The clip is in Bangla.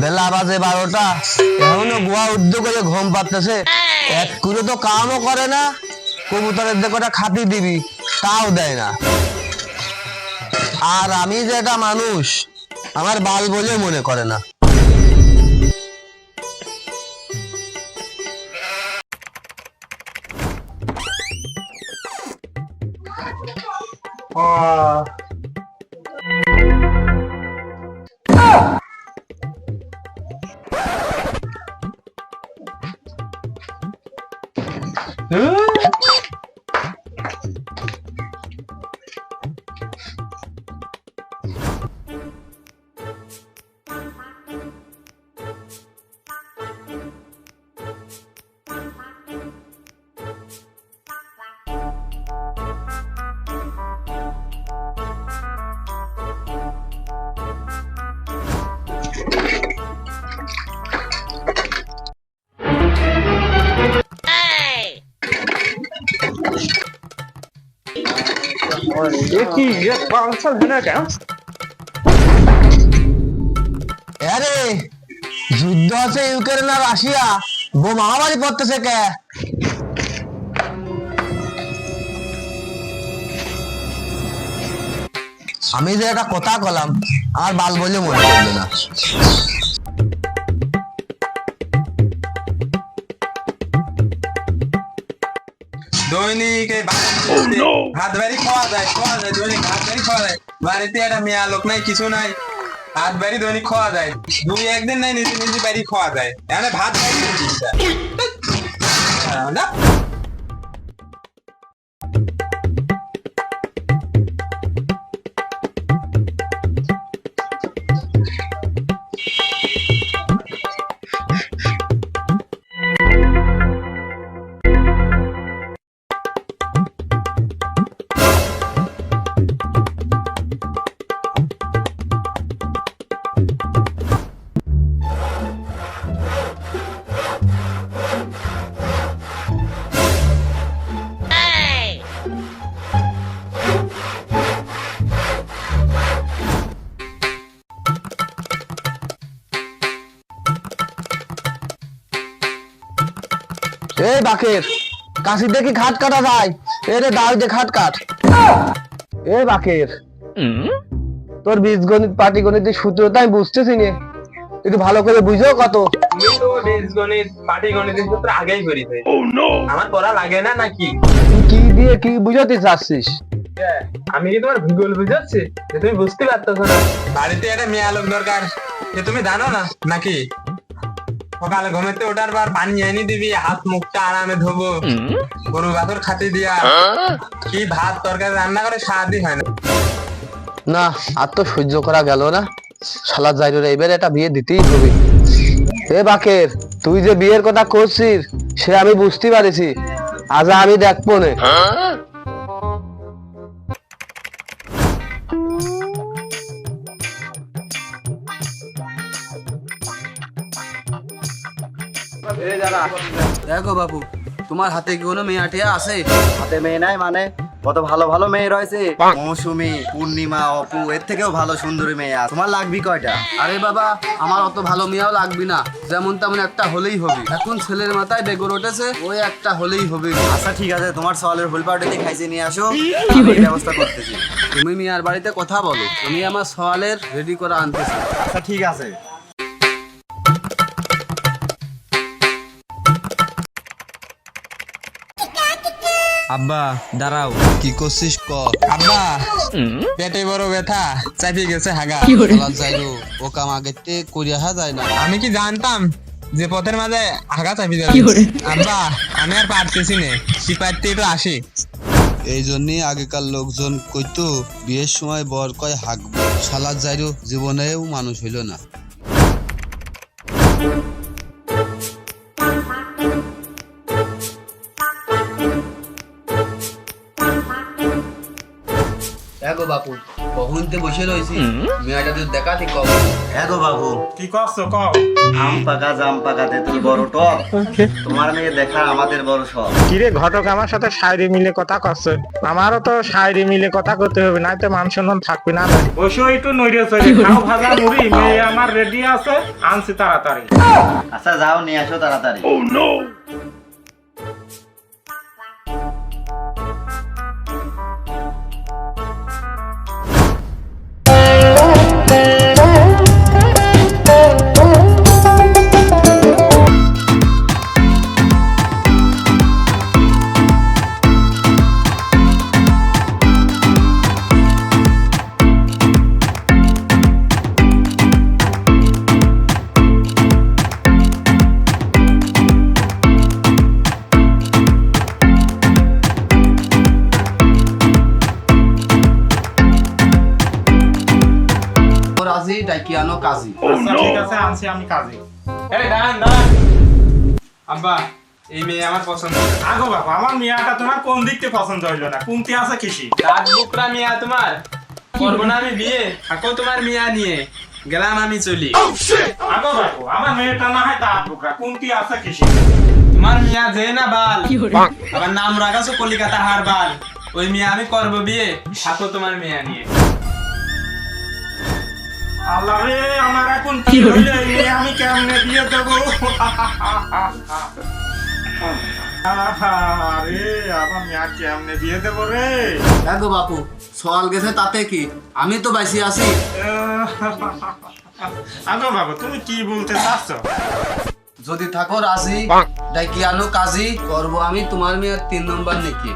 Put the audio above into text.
বেলা বাজে বারোটা। এখনও গোয়া উদ্যোগ করে ঘুম পাচ্ছে এক কুড়ে তো কামও করে না। কবুতরের দেখোটা খাতি দিবি, তাও দেয় না। আর আমি যে একটা মানুষ আমার বাল বলে মনে করে না। যুদ্ধ আছে ইউক্রেন আর রাশিয়া। মারামারি পড়তেছে কে? আমি যে একটা কথা কলাম, আর বাল বলে মনে করবে না। দৈনিক এই ভাত বাড়ি খাওয়া যায় খাওয়া যায় দৈনিক ভাত বাড়ি খাওয়া যায়। বাড়িতে একটা মেয়া লোক নাই কিছু নাই। ভাত বাড়ি দৈনিক খাওয়া যায়। দুই একদিন নাই নিজে নিজে বাড়ি খাওয়া যায়। এখানে ভাত বাড়ি হ্যাঁ, না? এই বাকের কাশি দেখি খাট কাটা যায়। এ রে দাও যে খাট কাট। এ বাকের তোর বীজগণিত পাটিগণিত সূত্র তাই বুঝতেছি নে। একটু ভালো করে বুঝো কত। তুমি তো বীজগণিত পাটিগণিতের সূত্র আগেই করিতে আমার পড়া লাগে না নাকি? কি দিয়ে কি বুঝাতে চাচ্ছিস? আমি কি তোমার ভূগোল বুঝাচ্ছি? যে তুমি বুঝতে পারতেছো না। বাড়িতে একটা মেয়া লোক দরকার। যে তুমি জানো না নাকি? সকালে ঘুমেতে ওঠার পর পানি এনে দিবি হাত মুখটা আরামে ধোবো। গরু বাছর খাতে দিয়া। কি ভাত তরকারি রান্না করে স্বাদই হয় না। না আর তো সহ্য করা গেল না। শালা যাইরো রে এবারে একটা বিয়ে দিতেই হবে। এ বাকের তুই যে বিয়ের কথা করছিস সে আমি বুঝতে পারিছি। আজ আমি দেখব নে। দেখো বাবু তোমার হাতে কি কোনো মেয়ে আটিয়া আছে? হাতে মেয়ে নাই মানে কত ভালো ভালো মেয়ে রয়েছে। মৌসুমী পূর্ণিমা অপু এর থেকেও ভালো সুন্দরী মেয়ে আছে। তোমার লাগবি কয়টা? আরে বাবা আমার অত ভালো মেয়েও লাগবে না। যেমন তেমন একটা হলেই হবে। এখন ছেলের মাথায় বেগর উঠেছে ওই একটা হলেই হবে। আচ্ছা ঠিক আছে তোমার সওয়ালের ফুল পাউডার দিয়ে খাইছে নিয়ে আসো। ব্যবস্থা করতেছি। তুমি মিয়ার বাড়িতে কথা বলো। আমি আমার সওয়ালের রেডি করে আনতেছি। আচ্ছা ঠিক আছে। আব্বা দাঁড়াও। কি করছিস ক? আব্বা পেটে বড় ব্যথা চাপি গেছে হাগা। যাইরো ও কাম আগেতে করিয়া হা যায় না। আমি কি জানতাম যে পথের মাঝে হাগা চাপি যাবে? আব্বা আমি আর পারতেছি না। কি পারতে একটু আসি। এই জন্যই আগেকার লোকজন কইতো বিয়ের সময় বর কয় হাঁকবো শালা যাইরো জীবনেও মানুষ হইল না। দেখো বাপু কখন তো বসে রয়েছি। মেয়েটা যদি দেখাতি কব এগো বাবু। কি করছ কও? আম পাকা জাম পাকা তেতুল বড় টক। তোমার মেয়ে দেখা আমাদের বড় কিরে ঘটক আমার সাথে শায়রি মিলে কথা করছে। আমারও তো শায়রি মিলে কথা করতে হবে নাই তো মান সম্মান থাকবে না বসো একটু নইরে চলে খাও ভাজা মুড়ি মেয়ে আমার রেডি আছে আনছি তাড়াতাড়ি। আচ্ছা যাও নিয়ে আসো তাড়াতাড়ি। ও রাজি ডাকিয়ানো কাজী। আচ্ছা ঠিক আছে আনছি আমি কাজে। এই দাঁড়ান দাঁড়ান। আব্বা এই মেয়ে আমার পছন্দ। আগো বাবা আমার মিয়াটা তোমার কোন দিকতে পছন্দ হইল না? কোনটি আছে কৃষি। দাঁত বুকরা মিয়া তোমার। করব না আমি বিয়ে থাকো তোমার মিয়া নিয়ে। গেলাম আমি চলি। আগো বাবু আমার মেয়েটা না হয় দাঁত বুকরা কোনটি আছে কৃষি। তোমার মিয়া যে না বাল। আবার নাম রাখাছো কলিকাতা হার বাল ওই মিয়া আমি করব বিয়ে থাকো তোমার মিয়া নিয়ে। আল্লাহ রে আমার এখন কি হইলে আমি কেমনে বিয়ে দেবো? আরে আমার মেয়া কেমনে বিয়ে দেবো রে? দেখো বাপু সওয়াল গেছে তাতে কি? আমি তো বেশি আছি। আগো বাবু তুমি কি বলতে চাচ্ছ? যদি থাকো রাজি ডাকিয়ানো কাজী করব আমি তোমার মেয়ের তিন নম্বর নাকি।